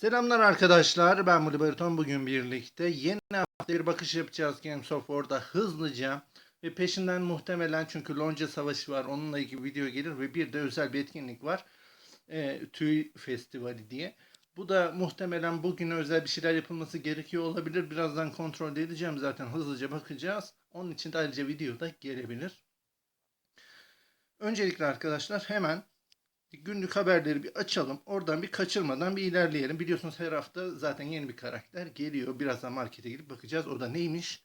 Selamlar arkadaşlar. Ben Muli Bariton. Bugün birlikte yeni hafta bir bakış yapacağız Games of War'da hızlıca. Ve peşinden muhtemelen çünkü Lonca Savaşı var. Onunla ilgili video gelir ve bir de özel bir etkinlik var. E, Tüy Festivali diye. Bu da muhtemelen bugüne özel bir şeyler yapılması gerekiyor olabilir. Birazdan kontrol edeceğim zaten. Hızlıca bakacağız. Onun için de ayrıca video da gelebilir. Öncelikle arkadaşlar hemen günlük haberleri bir açalım. Oradan bir kaçırmadan bir ilerleyelim. Biliyorsunuz her hafta zaten yeni bir karakter geliyor. Birazdan markete gidip bakacağız. O da neymiş?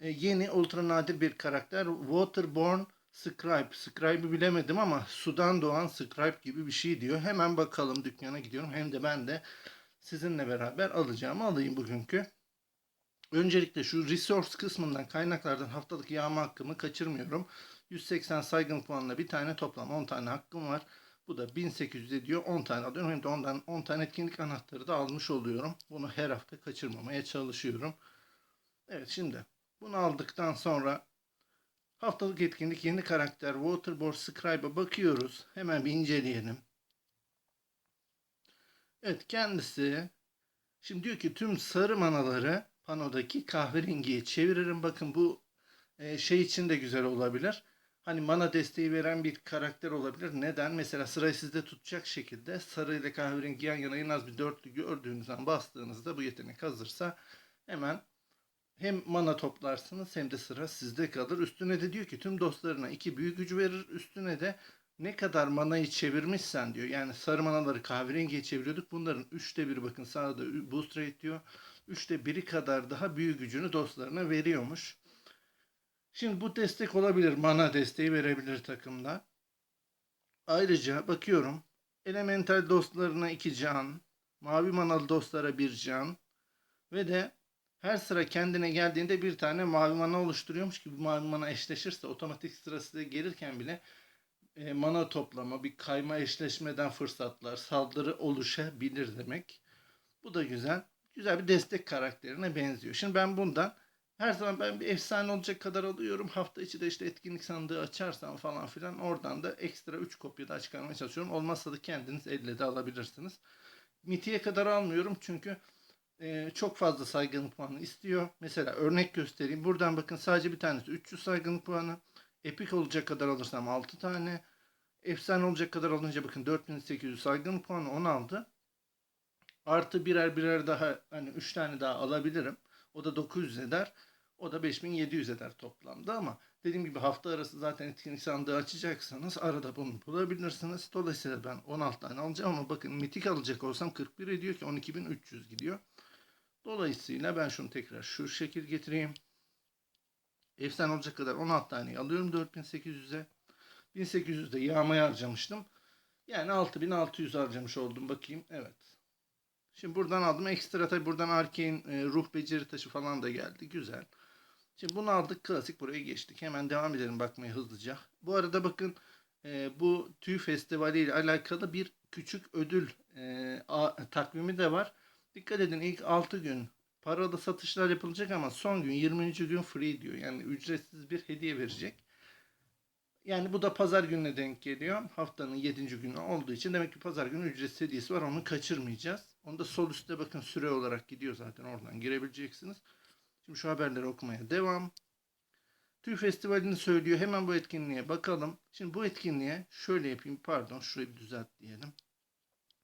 Ee, yeni ultra nadir bir karakter. Waterborne Scribe. Scribe'ı bilemedim ama sudan doğan Scribe gibi bir şey diyor. Hemen bakalım dükkana gidiyorum. Hem de ben de sizinle beraber alacağımı alayım bugünkü. Öncelikle şu resource kısmından kaynaklardan haftalık yağma hakkımı kaçırmıyorum. 180 saygın puanla bir tane toplam 10 tane hakkım var. Bu da 1800 ediyor. 10 tane alıyorum. Hem de ondan 10 tane etkinlik anahtarı da almış oluyorum. Bunu her hafta kaçırmamaya çalışıyorum. Evet şimdi bunu aldıktan sonra haftalık etkinlik yeni karakter Waterboard Scribe'a bakıyoruz. Hemen bir inceleyelim. Evet kendisi şimdi diyor ki tüm sarı manaları panodaki kahverengiye çeviririm. Bakın bu e, şey için de güzel olabilir hani mana desteği veren bir karakter olabilir. Neden? Mesela sırayı sizde tutacak şekilde sarı ile kahverengi yan yana en az bir dörtlü gördüğünüzden bastığınızda bu yetenek hazırsa hemen hem mana toplarsınız hem de sıra sizde kalır. Üstüne de diyor ki tüm dostlarına iki büyük gücü verir. Üstüne de ne kadar manayı çevirmişsen diyor. Yani sarı manaları kahverengiye çeviriyorduk. Bunların üçte biri bakın sağda boost rate diyor. Üçte biri kadar daha büyük gücünü dostlarına veriyormuş. Şimdi bu destek olabilir. Mana desteği verebilir takımda. Ayrıca bakıyorum. Elemental dostlarına 2 can. Mavi manalı dostlara 1 can. Ve de her sıra kendine geldiğinde bir tane mavi mana oluşturuyormuş ki bu mavi mana eşleşirse otomatik sırası gelirken bile e, mana toplama, bir kayma eşleşmeden fırsatlar, saldırı oluşabilir demek. Bu da güzel. Güzel bir destek karakterine benziyor. Şimdi ben bundan her zaman ben bir efsane olacak kadar alıyorum. Hafta içi de işte etkinlik sandığı açarsam falan filan oradan da ekstra 3 kopya da çıkarmaya çalışıyorum. Olmazsa da kendiniz elle de alabilirsiniz. Miti'ye kadar almıyorum çünkü e, çok fazla saygınlık puanı istiyor. Mesela örnek göstereyim. Buradan bakın sadece bir tanesi 300 saygınlık puanı. Epik olacak kadar alırsam 6 tane. Efsane olacak kadar alınca bakın 4800 saygınlık puanı 10 aldı. Artı birer birer daha hani 3 tane daha alabilirim. O da 900 eder. O da 5700 eder toplamda ama dediğim gibi hafta arası zaten etkinlik sandığı açacaksanız arada bunu bulabilirsiniz. Dolayısıyla ben 16 tane alacağım ama bakın mitik alacak olsam 41 ediyor ki 12300 gidiyor. Dolayısıyla ben şunu tekrar şu şekil getireyim. Efsane olacak kadar 16 tane alıyorum 4800'e. 1800'de yağmaya harcamıştım. Yani 6600 harcamış oldum bakayım. Evet. Şimdi buradan aldım. Ekstra tabi buradan Arcane e, ruh beceri taşı falan da geldi. Güzel. Şimdi bunu aldık. Klasik buraya geçtik. Hemen devam edelim bakmaya hızlıca. Bu arada bakın e, bu tüy festivali ile alakalı bir küçük ödül e, a, takvimi de var. Dikkat edin ilk 6 gün paralı satışlar yapılacak ama son gün 20. gün free diyor. Yani ücretsiz bir hediye verecek. Yani bu da pazar gününe denk geliyor. Haftanın 7. günü olduğu için demek ki pazar günü ücretsiz hediyesi var. Onu kaçırmayacağız. Onu da sol üstte bakın süre olarak gidiyor zaten. Oradan girebileceksiniz. Şimdi şu haberleri okumaya devam. TÜY Festivali'ni söylüyor. Hemen bu etkinliğe bakalım. Şimdi bu etkinliğe şöyle yapayım. Pardon şurayı bir düzelt diyelim.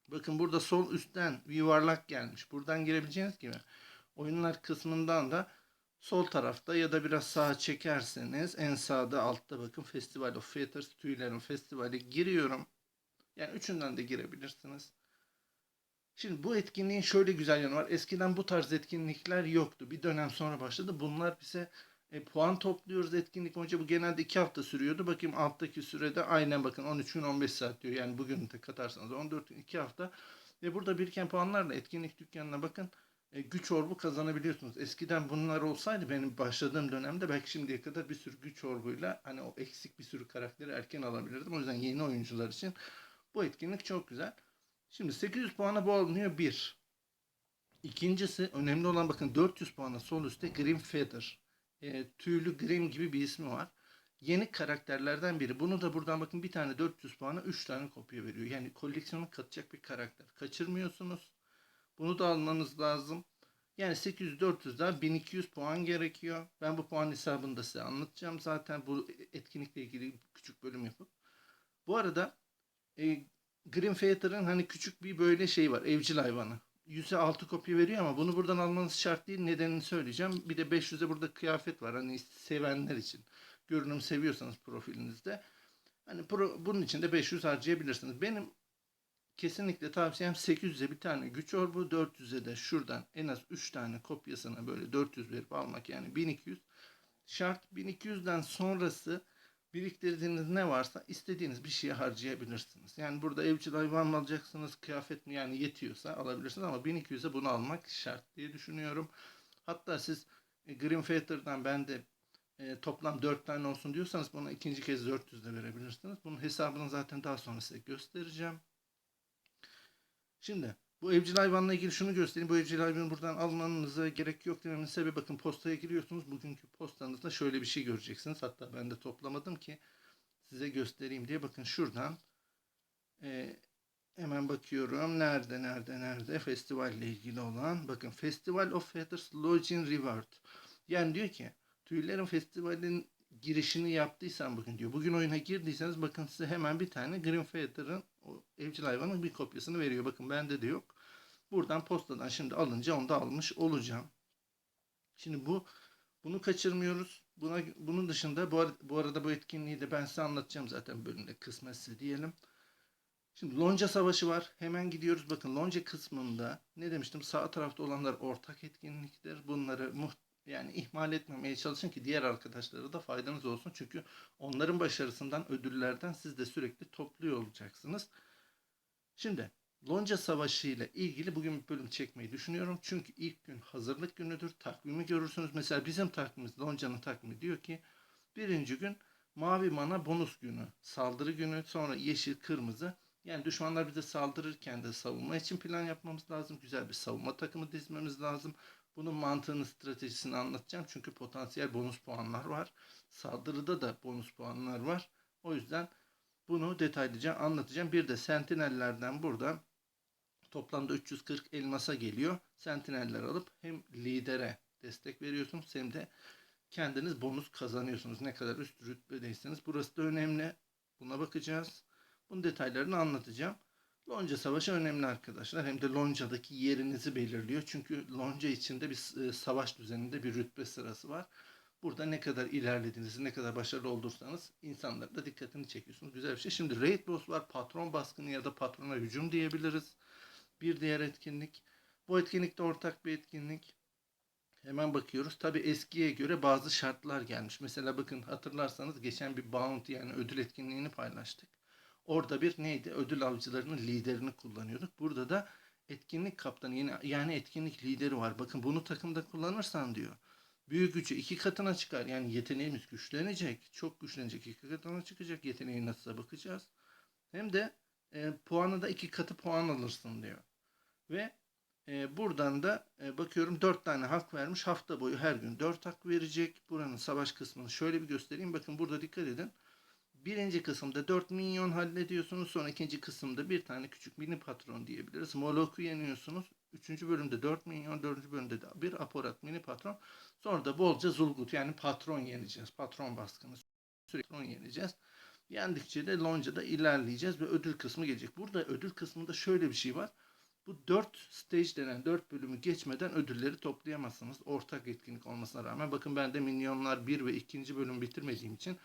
Bakın burada sol üstten yuvarlak gelmiş. Buradan girebileceğiniz gibi oyunlar kısmından da sol tarafta ya da biraz sağa çekerseniz en sağda altta bakın Festival of Theaters tüylerin festivali giriyorum. Yani üçünden de girebilirsiniz. Şimdi bu etkinliğin şöyle güzel yanı var. Eskiden bu tarz etkinlikler yoktu. Bir dönem sonra başladı. Bunlar bize e, puan topluyoruz etkinlik boyunca. Bu genelde 2 hafta sürüyordu. Bakayım alttaki sürede aynen bakın 13 gün 15 saat diyor. Yani bugün de katarsanız 14 gün 2 hafta. Ve burada biriken puanlarla etkinlik dükkanına bakın e, güç orbu kazanabiliyorsunuz. Eskiden bunlar olsaydı benim başladığım dönemde belki şimdiye kadar bir sürü güç orbuyla hani o eksik bir sürü karakteri erken alabilirdim. O yüzden yeni oyuncular için bu etkinlik çok güzel. Şimdi 800 puana bu alınıyor 1. İkincisi önemli olan bakın 400 puana sol üstte Grim Feather. E, tüylü Grim gibi bir ismi var. Yeni karakterlerden biri. Bunu da buradan bakın bir tane 400 puana 3 tane kopya veriyor. Yani koleksiyona katacak bir karakter. Kaçırmıyorsunuz. Bunu da almanız lazım. Yani 800-400'den 1200 puan gerekiyor. Ben bu puan hesabını da size anlatacağım zaten bu etkinlikle ilgili küçük bölüm yapıp. Bu arada e, Green Theater'ın hani küçük bir böyle şey var. Evcil hayvanı. 100'e 6 kopya veriyor ama bunu buradan almanız şart değil. Nedenini söyleyeceğim. Bir de 500'e burada kıyafet var. Hani sevenler için. Görünüm seviyorsanız profilinizde. Hani pro, bunun için de 500 harcayabilirsiniz. Benim kesinlikle tavsiyem 800'e bir tane güç orbu, 400'e de şuradan en az 3 tane kopyasına böyle 400 verip almak yani 1200 şart. 1200'den sonrası biriktirdiğiniz ne varsa istediğiniz bir şeye harcayabilirsiniz. Yani burada evcil hayvan mı alacaksınız, kıyafet mi yani yetiyorsa alabilirsiniz ama 1200'e bunu almak şart diye düşünüyorum. Hatta siz e, Green Theater'dan ben de e, toplam 4 tane olsun diyorsanız buna ikinci kez 400 de verebilirsiniz. Bunun hesabını zaten daha sonra size göstereceğim. Şimdi bu evcil hayvanla ilgili şunu göstereyim. Bu evcil hayvanı buradan almanıza gerek yok dememin sebebi bakın postaya giriyorsunuz. Bugünkü postanızda şöyle bir şey göreceksiniz. Hatta ben de toplamadım ki size göstereyim diye. Bakın şuradan e, hemen bakıyorum. Nerede nerede nerede festivalle ilgili olan. Bakın Festival of Feathers Lodging Reward. Yani diyor ki Tüylerin Festival'in girişini yaptıysan bugün diyor. Bugün oyuna girdiyseniz bakın size hemen bir tane Green Theater'ın o evcil hayvanın bir kopyasını veriyor. Bakın bende de yok. Buradan postadan şimdi alınca onu da almış olacağım. Şimdi bu bunu kaçırmıyoruz. Buna bunun dışında bu, ar- bu arada bu etkinliği de ben size anlatacağım zaten bölümde kısmetse diyelim. Şimdi Lonca Savaşı var. Hemen gidiyoruz. Bakın Lonca kısmında ne demiştim? Sağ tarafta olanlar ortak etkinliktir. Bunları muht yani ihmal etmemeye çalışın ki diğer arkadaşlara da faydanız olsun. Çünkü onların başarısından, ödüllerden siz de sürekli topluyor olacaksınız. Şimdi Lonca Savaşı ile ilgili bugün bir bölüm çekmeyi düşünüyorum. Çünkü ilk gün hazırlık günüdür. Takvimi görürsünüz. Mesela bizim takvimimiz, Lonca'nın takvimi diyor ki birinci gün mavi mana bonus günü, saldırı günü, sonra yeşil, kırmızı. Yani düşmanlar bize saldırırken de savunma için plan yapmamız lazım. Güzel bir savunma takımı dizmemiz lazım. Bunun mantığını, stratejisini anlatacağım. Çünkü potansiyel bonus puanlar var. Saldırıda da bonus puanlar var. O yüzden bunu detaylıca anlatacağım. Bir de sentinellerden burada toplamda 340 elmasa geliyor. Sentineller alıp hem lidere destek veriyorsunuz hem de kendiniz bonus kazanıyorsunuz. Ne kadar üst rütbedeyseniz. Burası da önemli. Buna bakacağız. Bunun detaylarını anlatacağım. Lonca Savaşı önemli arkadaşlar. Hem de Lonca'daki yerinizi belirliyor. Çünkü Lonca içinde bir e, savaş düzeninde bir rütbe sırası var. Burada ne kadar ilerlediğinizi, ne kadar başarılı olursanız insanların da dikkatini çekiyorsunuz. Güzel bir şey. Şimdi Raid Boss var. Patron baskını ya da patrona hücum diyebiliriz. Bir diğer etkinlik. Bu etkinlik de ortak bir etkinlik. Hemen bakıyoruz. Tabi eskiye göre bazı şartlar gelmiş. Mesela bakın hatırlarsanız geçen bir bounty yani ödül etkinliğini paylaştık. Orada bir neydi? Ödül avcılarının liderini kullanıyorduk. Burada da etkinlik kaptanı yani, etkinlik lideri var. Bakın bunu takımda kullanırsan diyor. Büyük gücü iki katına çıkar. Yani yeteneğimiz güçlenecek. Çok güçlenecek. iki katına çıkacak. Yeteneği nasılsa bakacağız. Hem de e, puanı da iki katı puan alırsın diyor. Ve e, buradan da e, bakıyorum dört tane hak vermiş. Hafta boyu her gün dört hak verecek. Buranın savaş kısmını şöyle bir göstereyim. Bakın burada dikkat edin. Birinci kısımda 4 milyon hallediyorsunuz. Sonra ikinci kısımda bir tane küçük mini patron diyebiliriz. Molok'u yeniyorsunuz. Üçüncü bölümde 4 milyon, dördüncü bölümde de bir aparat mini patron. Sonra da bolca zulgut yani patron yeneceğiz. Patron baskını sürekli patron yeneceğiz. Yendikçe de Lonca'da ilerleyeceğiz ve ödül kısmı gelecek. Burada ödül kısmında şöyle bir şey var. Bu 4 stage denen 4 bölümü geçmeden ödülleri toplayamazsınız. Ortak etkinlik olmasına rağmen. Bakın ben de milyonlar 1 ve 2. bölüm bitirmediğim için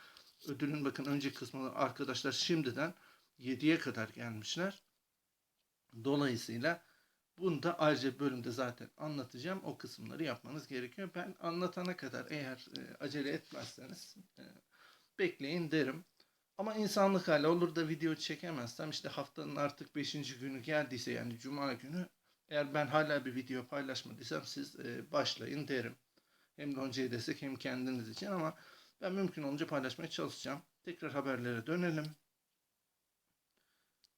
ödülün bakın önce kısmını arkadaşlar şimdiden 7'ye kadar gelmişler. Dolayısıyla bunu da ayrıca bölümde zaten anlatacağım. O kısımları yapmanız gerekiyor. Ben anlatana kadar eğer e, acele etmezseniz e, bekleyin derim. Ama insanlık hali olur da video çekemezsem işte haftanın artık 5. günü geldiyse yani cuma günü eğer ben hala bir video paylaşmadıysam siz e, başlayın derim. Hem Lonca'ya destek hem kendiniz için ama ben mümkün olunca paylaşmaya çalışacağım. Tekrar haberlere dönelim.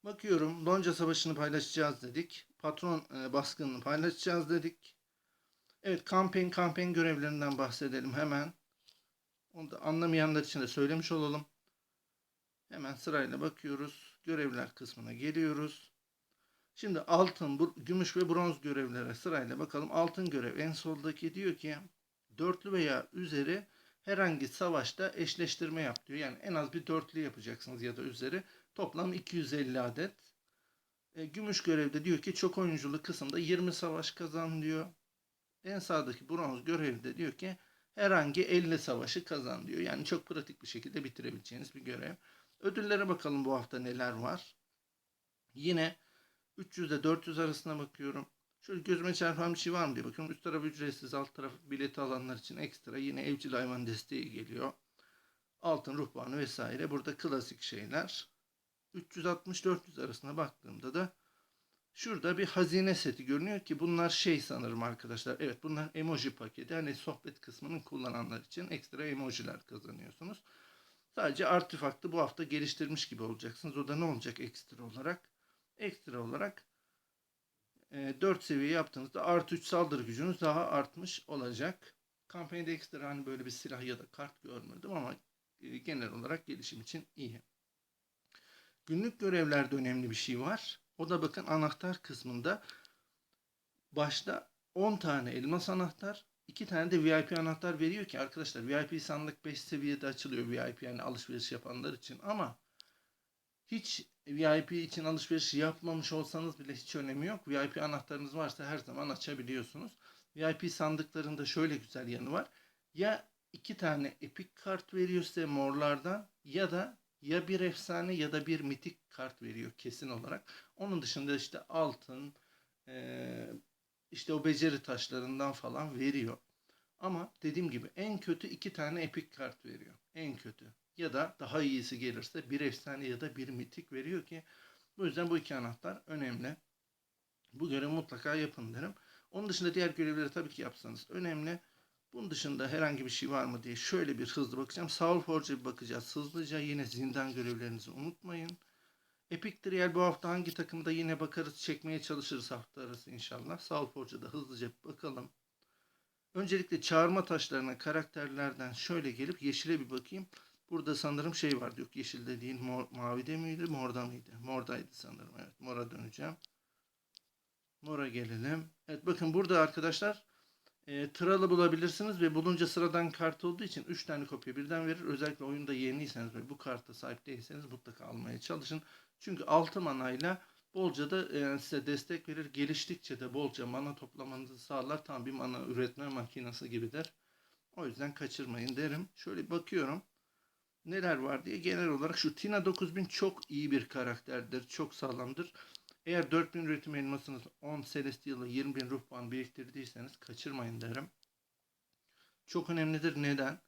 Bakıyorum Lonca Savaşı'nı paylaşacağız dedik. Patron e, baskınını paylaşacağız dedik. Evet kampanya kampanya görevlerinden bahsedelim hemen. Onu da anlamayanlar için de söylemiş olalım. Hemen sırayla bakıyoruz. Görevler kısmına geliyoruz. Şimdi altın, gümüş ve bronz görevlere sırayla bakalım. Altın görev en soldaki diyor ki dörtlü veya üzeri herhangi savaşta eşleştirme yap diyor. Yani en az bir dörtlü yapacaksınız ya da üzeri. Toplam 250 adet. E, gümüş görevde diyor ki çok oyunculu kısımda 20 savaş kazan diyor. En sağdaki bronz görevde diyor ki herhangi 50 savaşı kazan diyor. Yani çok pratik bir şekilde bitirebileceğiniz bir görev. Ödüllere bakalım bu hafta neler var. Yine 300 ile 400 arasına bakıyorum. Şöyle gözüme çarpan bir şey var mı diye bakıyorum. Üst taraf ücretsiz, alt taraf bileti alanlar için ekstra. Yine evcil hayvan desteği geliyor. Altın ruh puanı vesaire. Burada klasik şeyler. 360-400 arasına baktığımda da şurada bir hazine seti görünüyor ki bunlar şey sanırım arkadaşlar. Evet bunlar emoji paketi. Hani sohbet kısmının kullananlar için ekstra emojiler kazanıyorsunuz. Sadece artefaktı bu hafta geliştirmiş gibi olacaksınız. O da ne olacak ekstra olarak? Ekstra olarak 4 seviye yaptığınızda artı 3 saldırı gücünüz daha artmış olacak. Kampanyada ekstra hani böyle bir silah ya da kart görmedim ama e, genel olarak gelişim için iyi. Günlük görevlerde önemli bir şey var. O da bakın anahtar kısmında başta 10 tane elmas anahtar, 2 tane de VIP anahtar veriyor ki arkadaşlar VIP sandık 5 seviyede açılıyor VIP yani alışveriş yapanlar için ama hiç VIP için alışveriş yapmamış olsanız bile hiç önemi yok. VIP anahtarınız varsa her zaman açabiliyorsunuz. VIP sandıklarında şöyle güzel yanı var. Ya iki tane epik kart veriyor size morlardan ya da ya bir efsane ya da bir mitik kart veriyor kesin olarak. Onun dışında işte altın, eee, işte o beceri taşlarından falan veriyor. Ama dediğim gibi en kötü iki tane epik kart veriyor. En kötü. Ya da daha iyisi gelirse bir efsane ya da bir mitik veriyor ki bu yüzden bu iki anahtar önemli. Bu görevi mutlaka yapın derim. Onun dışında diğer görevleri tabii ki yapsanız önemli. Bunun dışında herhangi bir şey var mı diye şöyle bir hızlı bakacağım. Soul Forge'a bir bakacağız hızlıca. Yine zindan görevlerinizi unutmayın. Epic Trial bu hafta hangi takımda yine bakarız çekmeye çalışırız hafta arası inşallah. Soul Forge'a da hızlıca bir bakalım. Öncelikle çağırma taşlarına karakterlerden şöyle gelip yeşile bir bakayım. Burada sanırım şey vardı yok yeşilde değil mor, mavide miydi morda mıydı? Mordaydı sanırım evet mora döneceğim. Mora gelelim. Evet bakın burada arkadaşlar e, Tral'ı bulabilirsiniz ve bulunca sıradan kart olduğu için 3 tane kopya birden verir. Özellikle oyunda yeniyseniz ve bu karta sahip değilseniz mutlaka almaya çalışın. Çünkü 6 manayla bolca da e, size destek verir. Geliştikçe de bolca mana toplamanızı sağlar. Tam bir mana üretme makinesi gibidir. O yüzden kaçırmayın derim. Şöyle bakıyorum neler var diye genel olarak şu Tina 9000 çok iyi bir karakterdir. Çok sağlamdır. Eğer 4000 üretim elmasınız 10 Celestial'ı 20.000 ruh puan biriktirdiyseniz kaçırmayın derim. Çok önemlidir. Neden?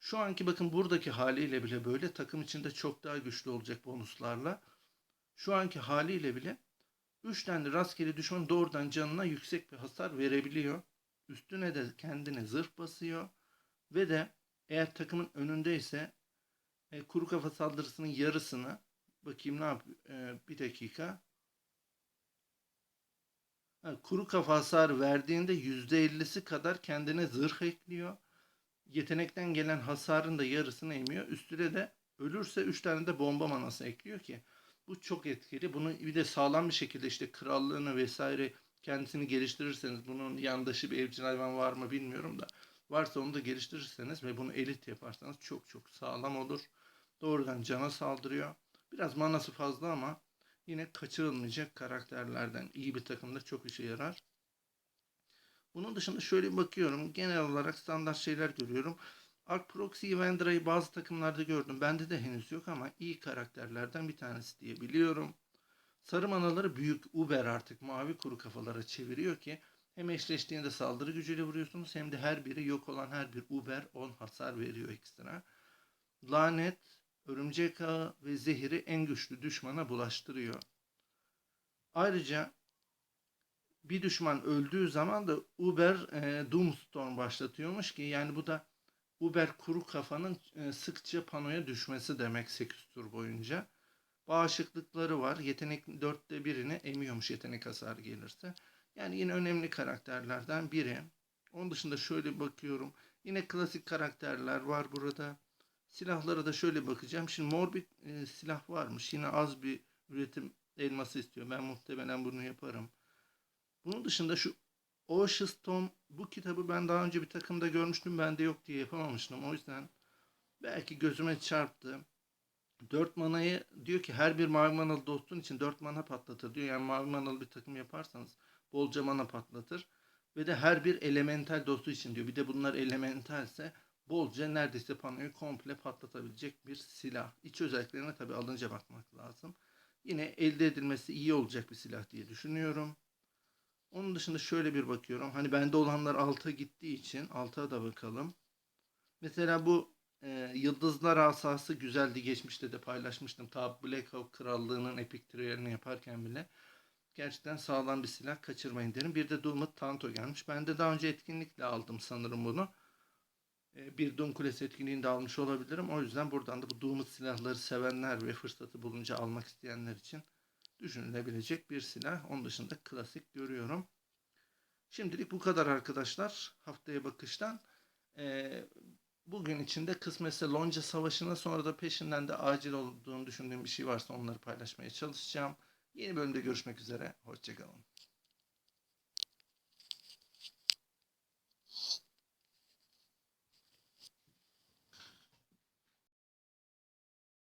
Şu anki bakın buradaki haliyle bile böyle takım içinde çok daha güçlü olacak bonuslarla. Şu anki haliyle bile 3 tane rastgele düşman doğrudan canına yüksek bir hasar verebiliyor. Üstüne de kendine zırh basıyor. Ve de eğer takımın önündeyse e, kuru kafa saldırısının yarısını bakayım ne yapıyor e, bir dakika. Ha, kuru kafa hasar verdiğinde %50'si kadar kendine zırh ekliyor. Yetenekten gelen hasarın da yarısını emiyor. Üstüne de ölürse 3 tane de bomba manası ekliyor ki bu çok etkili. Bunu bir de sağlam bir şekilde işte krallığını vesaire kendisini geliştirirseniz bunun yandaşı bir evcil hayvan var mı bilmiyorum da varsa onu da geliştirirseniz ve bunu elit yaparsanız çok çok sağlam olur. Doğrudan cana saldırıyor. Biraz manası fazla ama yine kaçırılmayacak karakterlerden. iyi bir takımda çok işe yarar. Bunun dışında şöyle bakıyorum. Genel olarak standart şeyler görüyorum. Arc Proxy Vendra'yı bazı takımlarda gördüm. Bende de henüz yok ama iyi karakterlerden bir tanesi diye biliyorum. Sarı manaları büyük Uber artık mavi kuru kafalara çeviriyor ki hem eşleştiğinde saldırı gücüyle vuruyorsunuz hem de her biri yok olan her bir Uber 10 hasar veriyor ekstra. Lanet, örümcek ağı ve zehiri en güçlü düşmana bulaştırıyor. Ayrıca bir düşman öldüğü zaman da Uber e, Doomstorm başlatıyormuş ki yani bu da Uber kuru kafanın e, sıkça panoya düşmesi demek 8 tur boyunca. Bağışıklıkları var. Yetenek dörtte birini emiyormuş yetenek hasarı gelirse. Yani yine önemli karakterlerden biri. Onun dışında şöyle bakıyorum. Yine klasik karakterler var burada. Silahlara da şöyle bakacağım. Şimdi mor bir e, silah varmış. Yine az bir üretim elması istiyor. Ben muhtemelen bunu yaparım. Bunun dışında şu Ocean Stone bu kitabı ben daha önce bir takımda görmüştüm. Bende yok diye yapamamıştım. O yüzden belki gözüme çarptı. 4 manayı diyor ki her bir mavi manalı dostun için 4 mana patlatır diyor. Yani mavi manalı bir takım yaparsanız bolca mana patlatır. Ve de her bir elemental dostu için diyor. Bir de bunlar elementalse bolca neredeyse panoyu komple patlatabilecek bir silah. İç özelliklerine tabi alınca bakmak lazım. Yine elde edilmesi iyi olacak bir silah diye düşünüyorum. Onun dışında şöyle bir bakıyorum. Hani bende olanlar 6'a gittiği için 6'a da bakalım. Mesela bu e, Yıldızlar Asası güzeldi. Geçmişte de paylaşmıştım. Ta Black Hawk Krallığı'nın epik triyelini yaparken bile. Gerçekten sağlam bir silah kaçırmayın derim. Bir de Doom'ut Tanto gelmiş. Ben de daha önce etkinlikle aldım sanırım bunu. E, bir Doom Kulesi etkinliğinde almış olabilirim. O yüzden buradan da bu Doom'ut silahları sevenler ve fırsatı bulunca almak isteyenler için düşünülebilecek bir silah. Onun dışında klasik görüyorum. Şimdilik bu kadar arkadaşlar. Haftaya bakıştan. Ee, bugün içinde kısmetse Lonca Savaşı'na sonra da peşinden de acil olduğunu düşündüğüm bir şey varsa onları paylaşmaya çalışacağım. Yeni bölümde görüşmek üzere. Hoşçakalın.